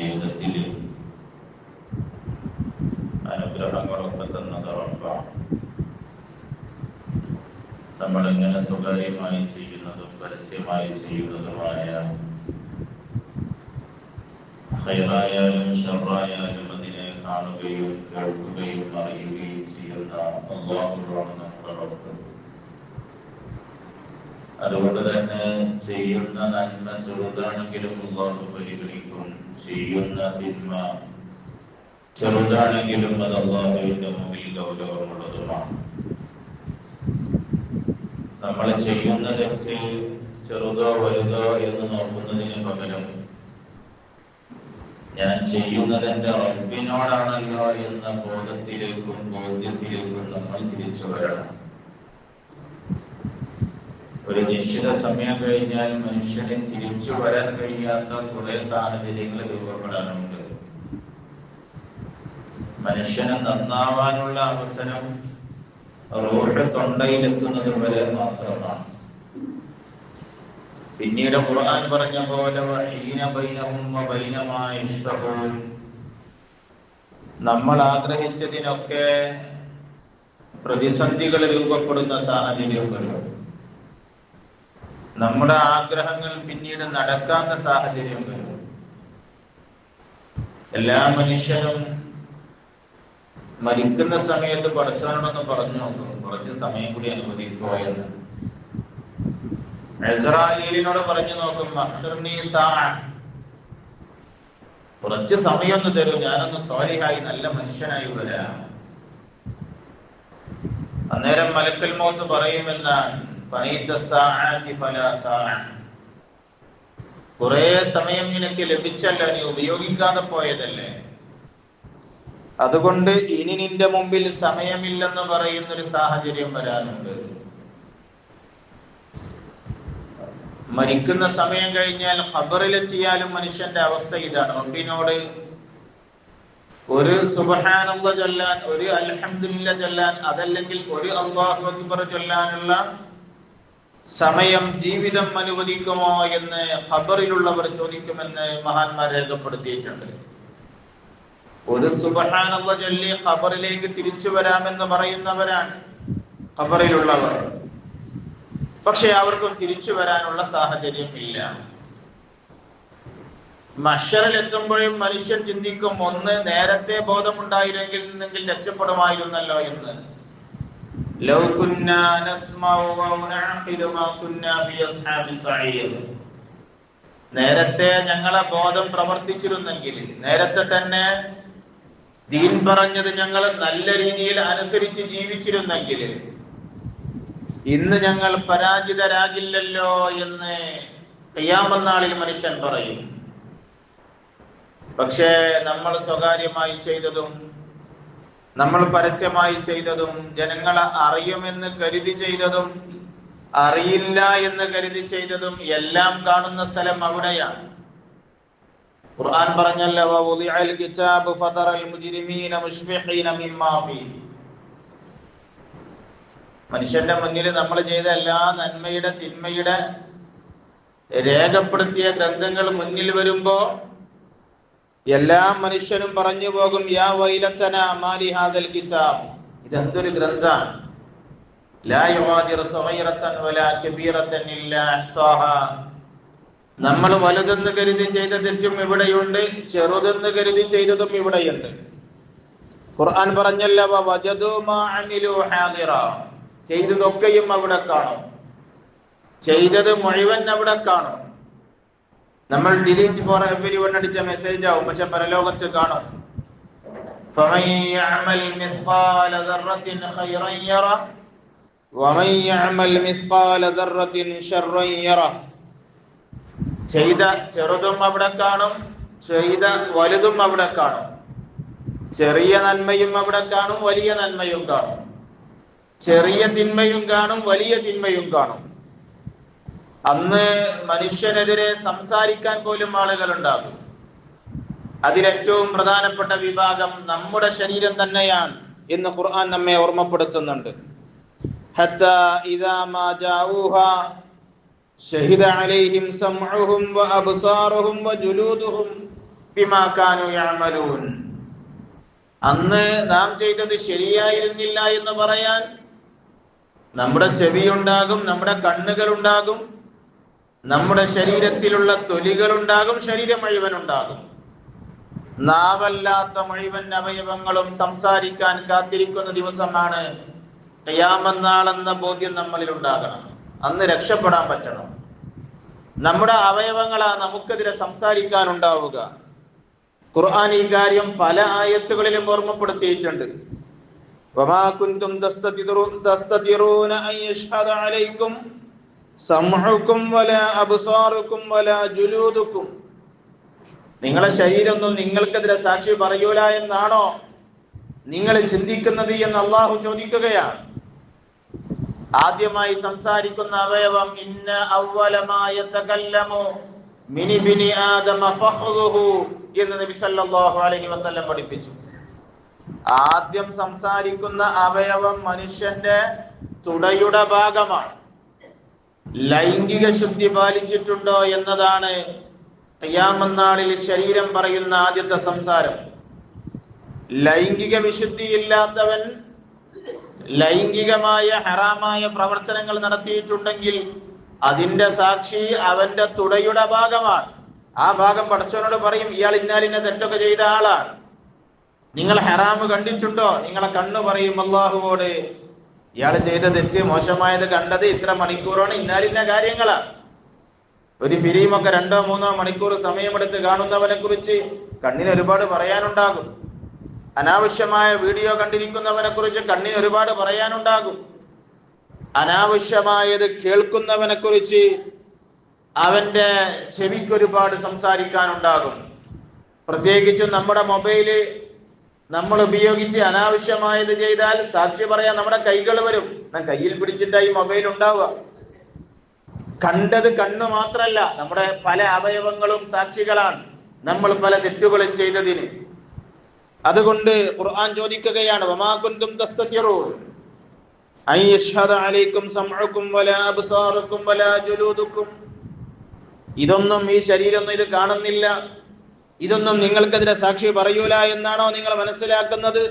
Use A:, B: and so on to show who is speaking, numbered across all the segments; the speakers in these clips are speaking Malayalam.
A: ജീവിതത്തിൽ അനുഗ്രഹങ്ങളൊക്കെ തന്നത് ഉറപ്പാണ് നമ്മളെങ്ങനെ സ്വകാര്യമായി ചെയ്യുന്നതും പരസ്യമായി ചെയ്യുന്നതുമായ ഹൈറായാലും ഷറായാലും അതിനെ കാണുകയും കേൾക്കുകയും അറിയുകയും ചെയ്യുന്ന അള്ളാഹുവാണ് നമ്മുടെ റബ്ബ്. അതുകൊണ്ട് തന്നെ ചെയ്യുന്ന നന്മ ചെറുതാണെങ്കിലും അള്ളാഹു പരിഗണിക്കും. ചെയ്യുന്ന തിന്മ ചെറുതാണെങ്കിലും അത് അള്ളാഹുവിന്റെ മുമ്പിൽ ഗൗരവമുള്ളതുമാണ്. നമ്മൾ ചെയ്യുന്ന തെറ്റ് ചെറുതോ വലുതോ എന്ന് നോക്കുന്നതിന് പകരം ഞാൻ ചെയ്യുന്നത് എന്റെ റബ്ബിനോടാണല്ലോ എന്ന ബോധത്തിലേക്കും ബോധ്യത്തിലേക്കും നമ്മൾ തിരിച്ചു വരണം. ഒരു നിശ്ചിത സമയം കഴിഞ്ഞാൽ മനുഷ്യന് തിരിച്ചു വരാൻ കഴിയാത്ത കുറെ സാഹചര്യങ്ങൾ രൂപപ്പെടാനുണ്ട് മനുഷ്യനെ നന്നാവാനുള്ള അവസരം റോഡ് തൊണ്ടയിലെത്തുന്നത് വരെ മാത്രമാണ്. പിന്നീട് ഖുർആൻ പറഞ്ഞ പോലെ വബൈനമാ നമ്മൾ ആഗ്രഹിച്ചതിനൊക്കെ പ്രതിസന്ധികൾ രൂപപ്പെടുന്ന സാഹചര്യം വരും നമ്മുടെ ആഗ്രഹങ്ങൾ പിന്നീട് നടക്കാത്ത സാഹചര്യം വരും എല്ലാ മനുഷ്യനും മരിക്കുന്ന സമയത്ത് പഠിച്ചവനോടൊന്ന് പറഞ്ഞു നോക്കും. കുറച്ച് സമയം കൂടി അനുവദിക്കുക എന്ന്. പറഞ്ഞു നോക്കും. കുറച്ച് സമയം ഒന്ന് തരൂ. ഞാനൊന്ന് സോലിഹായി നല്ല മനുഷ്യനായി വരാം. അന്നേരം മലക്കൽ മോത്ത് പറയുമെന്നാണ് ഫനീത്ത ഫലാ. കുറേ സമയം നിനക്ക് ലഭിച്ചല്ല നീ ഉപയോഗിക്കാതെ പോയതല്ലേ? അതുകൊണ്ട് ഇനി നിന്റെ മുമ്പിൽ സമയമില്ലെന്ന് പറയുന്ന ഒരു സാഹചര്യം വരാനുണ്ട്. മരിക്കുന്ന സമയം കഴിഞ്ഞാൽ ഖബറിൽ ചെയ്യാനും മനുഷ്യന്റെ അവസ്ഥ ഇതാണ്. റബ്ബിനോട് ഒരു സുബഹാനുള്ള ചൊല്ലാൻ ഒരു അൽഹംദുലില്ല ചൊല്ലാൻ അതല്ലെങ്കിൽ ഒരു അള്ളാഹു അക്ബർ ചൊല്ലാനുള്ള സമയം ജീവിതം അനുവദിക്കുമോ എന്ന് ഖബറിലുള്ളവർ ചോദിക്കുമെന്ന് മഹാന്മാർ രേഖപ്പെടുത്തിയിട്ടുണ്ട്. ഒരു സുബഹാനുള്ള ചൊല്ലി ഖബറിലേക്ക് തിരിച്ചു വരാമെന്ന് പറയുന്നവരാണ് ഖബറിലുള്ളവർ. പക്ഷെ അവർക്കും തിരിച്ചു വരാനുള്ള സാഹചര്യം ഇല്ല. മഷറിലെത്തുമ്പോഴും മനുഷ്യൻ ചിന്തിക്കും ഒന്ന് നേരത്തെ ബോധമുണ്ടായിരുന്നെങ്കിൽ രക്ഷപ്പെടുമായിരുന്നല്ലോ എന്ന്. ലൗ كنا نسمع ونعقل ما كنا في أصحاب السعير നേരത്തെ ഞങ്ങളെ ബോധം പ്രവർത്തിച്ചിരുന്നെങ്കിൽ നേരത്തെ തന്നെ ദീൻ പറഞ്ഞത് ഞങ്ങൾ നല്ല രീതിയിൽ അനുസരിച്ച് ജീവിച്ചിരുന്നെങ്കിൽ ഇന്ന് ഞങ്ങൾ പരാജിതരാകില്ലല്ലോ എന്ന് കയ്യാമെന്നാളിൽ മനുഷ്യൻ പറയും. പക്ഷേ നമ്മൾ സ്വകാര്യമായി ചെയ്തതും നമ്മൾ പരസ്യമായി ചെയ്തതും ജനങ്ങളെ അറിയുമെന്ന് കരുതി ചെയ്തതും അറിയില്ല എന്ന് കരുതി ചെയ്തതും എല്ലാം കാണുന്ന സ്ഥലം അവിടെയാണ്. ഖുർആൻ പറഞ്ഞല്ലോ കിതാബ് ഫതറൽ മുജ്രിമീന മിമ്മാ ഫീ മനുഷ്യന്റെ മുന്നിൽ നമ്മൾ ചെയ്ത എല്ലാ നന്മയുടെ തിന്മയുടെ രേഖപ്പെടുത്തിയ ഗ്രന്ഥങ്ങൾ മുന്നിൽ വരുമ്പോ എല്ലാ മനുഷ്യനും പറഞ്ഞു പോകും യാ വൈലത്തന മാലി ഹാദൽ കിതാബ്. ഇതെന്തൊരു ഗ്രന്ഥാണ് ലാ യുഗാദിറു സഗീറത്തൻ വലാ കബീറത്തൻ ഇല്ലാ അഹ്സാഹാ നമ്മൾ വലുതെന്ന് കരുതി ചെയ്ത തെറ്റും ഇവിടെയുണ്ട് ചെറുതെന്ന് കരുതി ചെയ്തതും ഇവിടെയുണ്ട്. ഖുർആൻ പറഞ്ഞല്ലോ വജദൂ മാ അമിലു ഹാദിറ. ചെയ്തതൊക്കെയും അവിടെ കാണും. ചെയ്തത് മുഴുവൻ അവിടെ കാണും. നമ്മൾ ഡിലീറ്റ് ഫോർ എവരി വൺ അടിച്ച മെസ്സേജ് ആവും പക്ഷെ പരലോകത്ത് കാണും فمن يعمل مثقال ذرة خيرا يره ومن يعمل مثقال ذرة شرا يره ചെയ്ത ചെറുതും അവിടെ കാണും ചെയ്ത വലുതും അവിടെ കാണും ചെറിയ നന്മയും അവിടെ കാണും വലിയ നന്മയും കാണും ചെറിയ തിന്മയും കാണും വലിയ തിന്മയും കാണും അന്ന് മനുഷ്യനെതിരെ സംസാരിക്കാൻ പോലും ആളുകൾ ഉണ്ടാകും അതിലേറ്റവും പ്രധാനപ്പെട്ട വിഭാഗം നമ്മുടെ ശരീരം തന്നെയാണ് എന്ന് ഖുർആൻ നമ്മെ ഓർമ്മപ്പെടുത്തുന്നുണ്ട്. അന്ന് നാം ചെയ്തത് ശരിയായിരുന്നില്ല എന്ന് പറയാൻ നമ്മുടെ ചെവിയുണ്ടാകും നമ്മുടെ കണ്ണുകളുണ്ടാകും നമ്മുടെ ശരീരത്തിലുള്ള തൊലികൾ ഉണ്ടാകും ശരീരം മുഴുവൻ ഉണ്ടാകും നാവല്ലാത്ത മുഴുവൻ അവയവങ്ങളും സംസാരിക്കാൻ കാത്തിരിക്കുന്ന ദിവസമാണ് എന്ന ബോധ്യം നമ്മളിൽ ഉണ്ടാകണം അന്ന് രക്ഷപ്പെടാൻ പറ്റണം. നമ്മുടെ അവയവങ്ങളാ നമുക്കെതിരെ സംസാരിക്കാൻ ഉണ്ടാവുക ഖുർആൻ ഈ കാര്യം പല ആയത്തുകളിലും ഓർമ്മപ്പെടുത്തിയിട്ടുണ്ട്. വമാ കുന്തും ദസ്തതിറൂന അൻ അലൈക്കും സമൂഹക്കും വല അബുസാറുക്കും വല ജുലൂദുക്കും. നിങ്ങളെ ശരീരമൊന്നും നിങ്ങൾക്കെതിരെ സാക്ഷി പറയൂല എന്നാണോ നിങ്ങൾ ചിന്തിക്കുന്നത് എന്ന് അള്ളാഹു ചോദിക്കുകയാണ്. ആദ്യമായി സംസാരിക്കുന്ന അവയവം ഇന്ന ആദമ എന്ന് നബി സല്ലല്ലാഹു അലൈഹി വസല്ലം പഠിപ്പിച്ചു. ആദ്യം സംസാരിക്കുന്ന അവയവം മനുഷ്യന്റെ തുടയുടെ ഭാഗമാണ്. ലൈംഗിക ശുദ്ധി പാലിച്ചിട്ടുണ്ടോ എന്നതാണ് അയ്യാമന്നാളിൽ ശരീരം പറയുന്ന ആദ്യത്തെ സംസാരം. ലൈംഗിക വിശുദ്ധിയില്ലാത്തവൻ ലൈംഗികമായ ഹറാമായ പ്രവർത്തനങ്ങൾ നടത്തിയിട്ടുണ്ടെങ്കിൽ അതിന്റെ സാക്ഷി അവന്റെ തുടയുടെ ഭാഗമാണ്. ആ ഭാഗം പടച്ചവനോട് പറയും ഇയാൾ ഇന്നാലിന്നെ തെറ്റൊക്കെ ചെയ്ത ആളാണ്. നിങ്ങൾ ഹറാമ് കണ്ടിട്ടുണ്ടോ? നിങ്ങളെ കണ്ണു പറയും അള്ളാഹുവോട് ഇയാൾ ചെയ്ത തെറ്റ് മോശമായത് കണ്ടത് ഇത്ര മണിക്കൂറാണ് ഇന്നാലിന്ന കാര്യങ്ങളാണ് ഒരു ഫിലിമൊക്കെ രണ്ടോ മൂന്നോ മണിക്കൂർ സമയമെടുത്ത് കാണുന്നവനെ കുറിച്ച് കണ്ണിന് ഒരുപാട് പറയാനുണ്ടാകും. അനാവശ്യമായ വീഡിയോ കണ്ടിരിക്കുന്നവനെ കുറിച്ച് കണ്ണിന് ഒരുപാട് പറയാനുണ്ടാകും. അനാവശ്യമായത് കേൾക്കുന്നവനെ കുറിച്ച് അവന്റെ ചെവിക്ക് ഒരുപാട് സംസാരിക്കാനുണ്ടാകും. പ്രത്യേകിച്ചും നമ്മുടെ മൊബൈൽ നമ്മൾ ഉപയോഗിച്ച് അനാവശ്യമായത് ചെയ്താൽ സാക്ഷി പറയാൻ നമ്മുടെ കൈകൾ വരും. ഞാൻ കയ്യിൽ പിടിച്ചിട്ടായി മൊബൈൽ ഉണ്ടാവുക. കണ്ടത് കണ്ണു മാത്രല്ല നമ്മുടെ പല അവയവങ്ങളും സാക്ഷികളാണ്. നമ്മൾ പല തെറ്റുകളും ചെയ്തതിന്. അതുകൊണ്ട് ഖുർആൻ ചോദിക്കുകയാണ് അലൈക്കും ഇതൊന്നും ഈ ശരീരമൊന്നും ഇത് കാണുന്നില്ല. ഇതൊന്നും നിങ്ങൾക്കെതിരെ സാക്ഷി പറയൂല എന്നാണോ നിങ്ങൾ മനസ്സിലാക്കുന്നത്?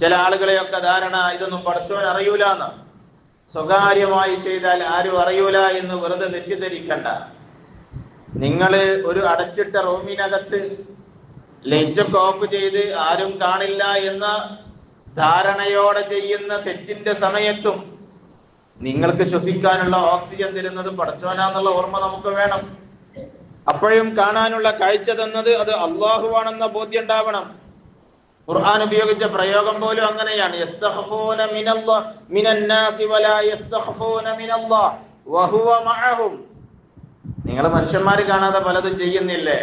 A: ചില ആളുകളെയൊക്കെ ധാരണ ഇതൊന്നും പഠിച്ചവൻ അറിയൂല എന്ന്. സ്വകാര്യമായി ചെയ്താൽ ആരും അറിയൂല എന്ന് വെറുതെ തെറ്റിദ്ധരിക്കണ്ട. നിങ്ങൾ ഒരു അടച്ചിട്ട റൂമിനകത്ത് ലൈറ്റൊക്കെ ഓഫ് ചെയ്ത് ആരും കാണില്ല എന്ന ധാരണയോടെ ചെയ്യുന്ന തെറ്റിന്റെ സമയത്തും നിങ്ങൾക്ക് ശ്വസിക്കാനുള്ള ഓക്സിജൻ തരുന്നത് പടച്ചോനാന്നുള്ള ഓർമ്മ നമുക്ക് വേണം. അപ്പോഴും കാണാനുള്ള കാഴ്ച തന്നത് അത് അള്ളാഹുവാണെന്ന ബോധ്യം ഉണ്ടാവണം ഖുർആൻ ഉപയോഗിച്ച പ്രയോഗം പോലും അങ്ങനെയാണ്. നിങ്ങൾ മനുഷ്യന്മാർ കാണാതെ പലതും ചെയ്യുന്നില്ലേ?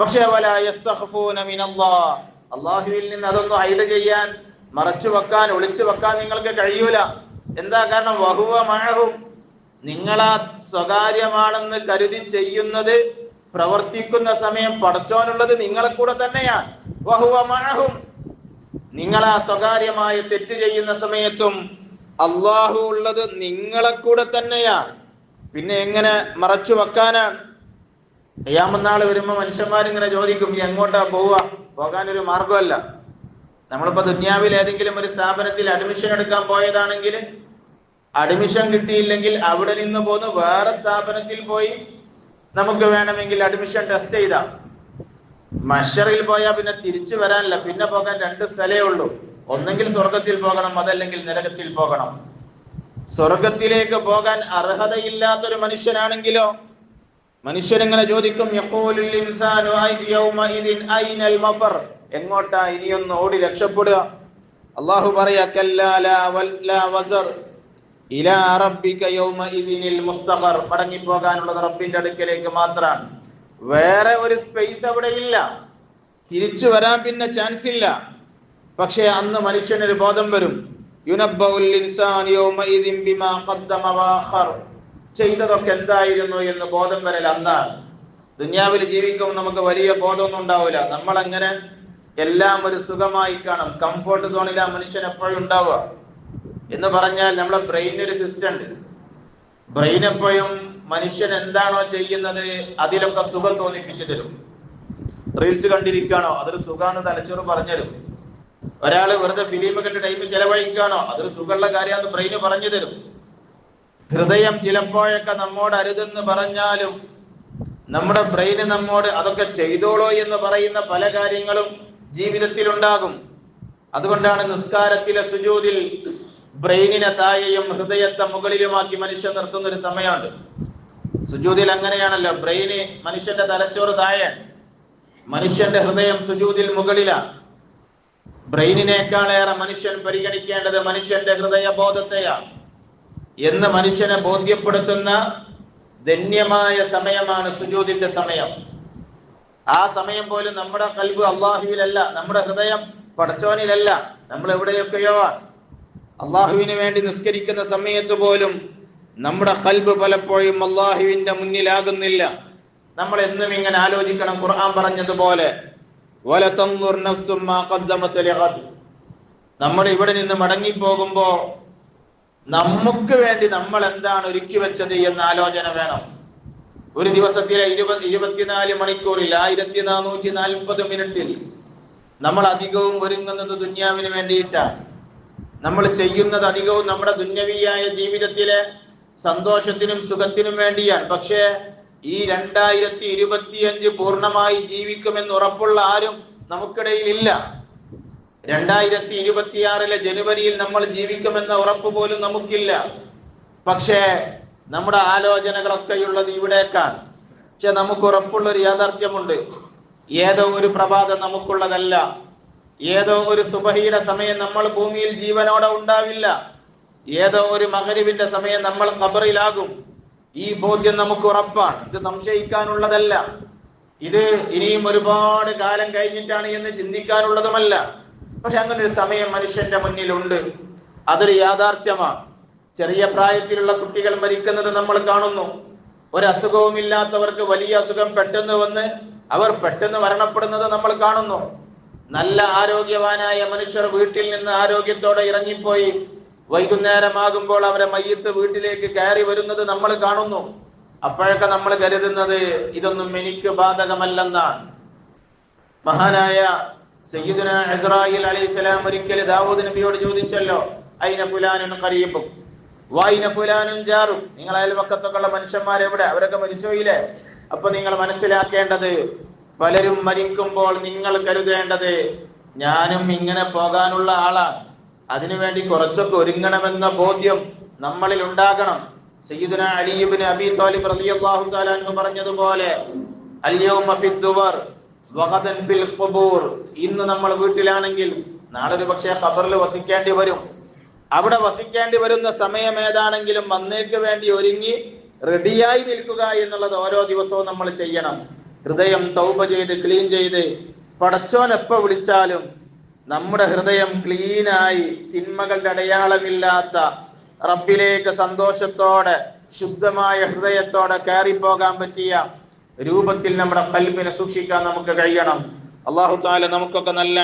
A: പക്ഷേ അള്ളാഹുവിൽ നിന്ന് അതൊന്നും ഹൈഡ് ചെയ്യാൻ മറച്ചു വെക്കാൻ ഒളിച്ചു വെക്കാൻ നിങ്ങൾക്ക് കഴിയൂല. എന്താ കാരണം? വഹുവ മഴവും നിങ്ങളാ സ്വകാര്യമാണെന്ന് കരുതി ചെയ്യുന്നത് പ്രവർത്തിക്കുന്ന സമയം പടച്ചോനുള്ളത് നിങ്ങളെ കൂടെ തന്നെയാണ്. വഹുവ മഴവും നിങ്ങളാ സ്വകാര്യമായ തെറ്റ് ചെയ്യുന്ന സമയത്തും അള്ളാഹു ഉള്ളത് നിങ്ങളെ കൂടെ തന്നെയാണ്. പിന്നെ എങ്ങനെ മറച്ചു വെക്കാനാണ് അയ്യാമന്നാൾ വരുമ്പോ മനുഷ്യന്മാരിങ്ങനെ ചോദിക്കും "നീ എങ്ങോട്ടാ പോവുക? പോകാൻ ഒരു മാർഗമല്ല നമ്മളിപ്പോ ദുന്യാവിൽ ഏതെങ്കിലും ഒരു സ്ഥാപനത്തിൽ അഡ്മിഷൻ എടുക്കാൻ പോയതാണെങ്കിൽ അഡ്മിഷൻ കിട്ടിയില്ലെങ്കിൽ അവിടെ നിന്ന് പോന്ന്. വേറെ സ്ഥാപനത്തിൽ പോയി നമുക്ക് വേണമെങ്കിൽ അഡ്മിഷൻ ടെസ്റ്റ് ചെയ്താം മഷറിൽ പോയാൽ പിന്നെ തിരിച്ചു വരാനില്ല. പിന്നെ പോകാൻ രണ്ട് സ്ഥലേ ഉള്ളൂ. ഒന്നെങ്കിൽ സ്വർഗത്തിൽ പോകണം അതല്ലെങ്കിൽ നരകത്തിൽ പോകണം. സ്വർഗത്തിലേക്ക് പോകാൻ അർഹതയില്ലാത്തൊരു മനുഷ്യനാണെങ്കിലോ മനുഷ്യനിങ്ങനെ ചോദിക്കും എങ്ങോട്ടാ ഇനിയൊന്ന് ഓടി രക്ഷപ്പെടുക? അള്ളാഹു പറയാ മടങ്ങിപ്പോകാനുള്ളത് റബ്ബിന്റെ അടുക്കലേക്ക് മാത്രമാണ്. വേറെ ഒരു സ്പേസ് അവിടെ ഇല്ല. തിരിച്ചു വരാൻ പിന്നെ ചാൻസ് ഇല്ല. പക്ഷേ അന്ന് മനുഷ്യനൊരു ബോധം വരും. ചെയ്തതൊക്കെ എന്തായിരുന്നു എന്ന് ബോധം വരൽ അന്നാണ്. ദുന്യാവിൽ ജീവിക്കുമ്പോൾ നമുക്ക് വലിയ ബോധമൊന്നും ഉണ്ടാവില്ല. നമ്മൾ അങ്ങനെ എല്ലാം ഒരു സുഖമായി കാണും. കംഫോർട്ട് സോണിൽ ആ മനുഷ്യൻ എപ്പോഴും ഉണ്ടാവുക. എന്ന് പറഞ്ഞാൽ നമ്മളെ ബ്രെയിനൊരു സിസ്റ്റം ഉണ്ട്. ബ്രെയിൻ എപ്പോഴും മനുഷ്യൻ എന്താണോ ചെയ്യുന്നത് അതിലൊക്കെ സുഖം തോന്നിപ്പിച്ചു തരും. റീൽസ് കണ്ടിരിക്കുകയാണോ? അതൊരു സുഖമാണ് തലച്ചോറ് പറഞ്ഞുതരും. ഒരാൾ വെറുതെ ഫിലിം കണ്ട് ടൈം ചെലവഴിക്കുകയാണോ? അതൊരു സുഖമുള്ള കാര്യമാണ് ബ്രെയിന് പറഞ്ഞു തരും. ഹൃദയം ചിലപ്പോഴൊക്കെ നമ്മോട് അരുതെന്ന് പറഞ്ഞാലും നമ്മുടെ ബ്രെയിന് നമ്മോട് അതൊക്കെ ചെയ്തോളൂ എന്ന് പറയുന്ന പല കാര്യങ്ങളും ജീവിതത്തിൽ ഉണ്ടാകും അതുകൊണ്ടാണ് നിസ്കാരത്തിലെ സുജൂതിൽ ബ്രെയിനിനെ താഴെയും ഹൃദയത്തെ മുകളിലുമാക്കി മനുഷ്യൻ നിർത്തുന്ന ഒരു സമയമുണ്ട്. സുജൂതിൽ അങ്ങനെയാണല്ലോ. ബ്രെയിന് മനുഷ്യന്റെ തലച്ചോറ് താഴെ. മനുഷ്യന്റെ ഹൃദയം സുജൂതിൽ മുകളിലാണ്. ബ്രെയിനിനേക്കാളേറെ മനുഷ്യൻ പരിഗണിക്കേണ്ടത് മനുഷ്യന്റെ ഹൃദയബോധത്തെയാണ്. എന്ന് മനുഷ്യനെ ബോധ്യപ്പെടുത്തുന്ന ധന്യമായ സമയമാണ് സുജൂതിന്റെ സമയം. ആ സമയം പോലും നമ്മുടെ കൽബ് അള്ളാഹുവിലല്ല നമ്മുടെ ഹൃദയം പടച്ചോനിലല്ല നമ്മൾ എവിടെയൊക്കെയോ. അള്ളാഹുവിന് വേണ്ടി നിസ്കരിക്കുന്ന സമയത്ത് പോലും നമ്മുടെ കൽബ് പലപ്പോഴും അള്ളാഹുവിന്റെ മുന്നിലാകുന്നില്ല നമ്മൾ എന്നും ഇങ്ങനെ ആലോചിക്കണം ഖുർആൻ പറഞ്ഞതുപോലെ. നമ്മൾ ഇവിടെ നിന്ന് മടങ്ങിപ്പോകുമ്പോ നമുക്ക് വേണ്ടി നമ്മൾ എന്താണ് ഒരുക്കി വെച്ചത് എന്ന ആലോചന വേണം ഒരു ദിവസത്തിലെ ഇരുപത് ഇരുപത്തിനാല് മണിക്കൂറിൽ ആയിരത്തി നാനൂറ്റി നാൽപ്പത് മിനിറ്റിൽ നമ്മൾ അധികവും ഒരുങ്ങുന്നത് ദുന്യാവിന് വേണ്ടിയിട്ടാണ്. നമ്മൾ ചെയ്യുന്നത് അധികവും നമ്മുടെ ദുന്യവിയായ ജീവിതത്തിലെ സന്തോഷത്തിനും സുഖത്തിനും വേണ്ടിയാണ്. പക്ഷേ ഈ രണ്ടായിരത്തി ഇരുപത്തിയഞ്ച് പൂർണമായി ജീവിക്കുമെന്ന് ഉറപ്പുള്ള ആരും നമുക്കിടയിൽ ഇല്ല. രണ്ടായിരത്തി ഇരുപത്തിയാറിലെ ജനുവരിയിൽ നമ്മൾ ജീവിക്കുമെന്ന ഉറപ്പ് പോലും നമുക്കില്ല. പക്ഷേ നമ്മുടെ ആലോചനകളൊക്കെയുള്ളത് ഇവിടേക്കാണ്. പക്ഷെ നമുക്ക് ഉറപ്പുള്ളൊരു യാഥാർത്ഥ്യമുണ്ട്. ഏതോ ഒരു പ്രഭാതം നമുക്കുള്ളതല്ല. ഏതോ ഒരു സുബഹിയുടെ സമയം നമ്മൾ ഭൂമിയിൽ ജീവനോടെ ഉണ്ടാവില്ല. ഏതോ ഒരു മകരിവിന്റെ സമയം നമ്മൾ ഖബറിലാകും. ഈ ബോധ്യം നമുക്ക് ഉറപ്പാണ് ഇത് സംശയിക്കാനുള്ളതല്ല. ഇത് ഇനിയും ഒരുപാട് കാലം കഴിഞ്ഞിട്ടാണ് എന്ന് ചിന്തിക്കാനുള്ളതുമല്ല. പക്ഷെ അങ്ങനെ ഒരു സമയം മനുഷ്യന്റെ മുന്നിലുണ്ട്. അതൊരു യാഥാർത്ഥ്യമാണ്. ചെറിയ പ്രായത്തിലുള്ള കുട്ടികൾ മരിക്കുന്നത് നമ്മൾ കാണുന്നു. ഒരു അസുഖവുമില്ലാത്തവർക്ക് വലിയ അസുഖം പെട്ടെന്ന് വന്ന് അവർ പെട്ടെന്ന് മരണപ്പെടുന്നത് നമ്മൾ കാണുന്നു. നല്ല ആരോഗ്യവാനായ മനുഷ്യർ വീട്ടിൽ നിന്ന് ആരോഗ്യത്തോടെ ഇറങ്ങിപ്പോയി. വൈകുന്നേരമാകുമ്പോൾ അവരെ മയ്യത്ത് വീട്ടിലേക്ക് കയറി വരുന്നത് നമ്മൾ കാണുന്നു. അപ്പോഴൊക്കെ നമ്മൾ കരുതുന്നത് ഇതൊന്നും എനിക്ക് ബാധകമല്ലെന്നാണ്. മഹാനായ സയ്യിദുന ഇസ്രായേൽ അലൈഹിസ്സലാം ഒരിക്കൽ ദാവൂദ് നബിയോട് ചോദിച്ചല്ലോ അയിന പുലാനും കരീബും വായിന ജാറും നിങ്ങൾ അയൽവക്കത്തൊക്കെയുള്ള മനുഷ്യന്മാർ എവിടെ അവരൊക്കെ മരിച്ചോയില്ലേ അപ്പൊ നിങ്ങൾ മനസ്സിലാക്കേണ്ടത് പലരും മരിക്കുമ്പോൾ നിങ്ങൾ കരുതേണ്ടത് ഞാനും ഇങ്ങനെ പോകാനുള്ള ആളാണ്. അതിനുവേണ്ടി കുറച്ചൊക്കെ ഒരുങ്ങണമെന്ന ബോധ്യം നമ്മളിൽ ഉണ്ടാകണം. സയ്യിദുന അലിയുബിന് അബി താലിബ് റളിയല്ലാഹു തആല പറഞ്ഞതുപോലെ വഗദൻ ഫിൽ ഇന്ന് നമ്മൾ വീട്ടിലാണെങ്കിൽ നാളെ ഒരു പക്ഷേ ഖബറിൽ വസിക്കേണ്ടി വരും. അവിടെ വസിക്കേണ്ടി വരുന്ന സമയം ഏതാണെങ്കിലും വന്നേക്ക് വേണ്ടി ഒരുങ്ങി റെഡിയായി നിൽക്കുക എന്നുള്ളത് ഓരോ ദിവസവും നമ്മൾ ചെയ്യണം. ഹൃദയം തൗപ ചെയ്ത് ക്ലീൻ ചെയ്ത്. പടച്ചോൻ എപ്പോ വിളിച്ചാലും നമ്മുടെ ഹൃദയം ക്ലീനായി തിന്മകളുടെ അടയാളമില്ലാത്ത റബ്ബിലേക്ക് സന്തോഷത്തോടെ ശുദ്ധമായ ഹൃദയത്തോടെ കയറിപ്പോകാൻ പറ്റിയ രൂപത്തിൽ നമ്മുടെ കൽബിനെ സൂക്ഷിക്കാൻ നമുക്ക് കഴിയണം. അള്ളാഹു താല നമുക്കൊക്കെ നല്ല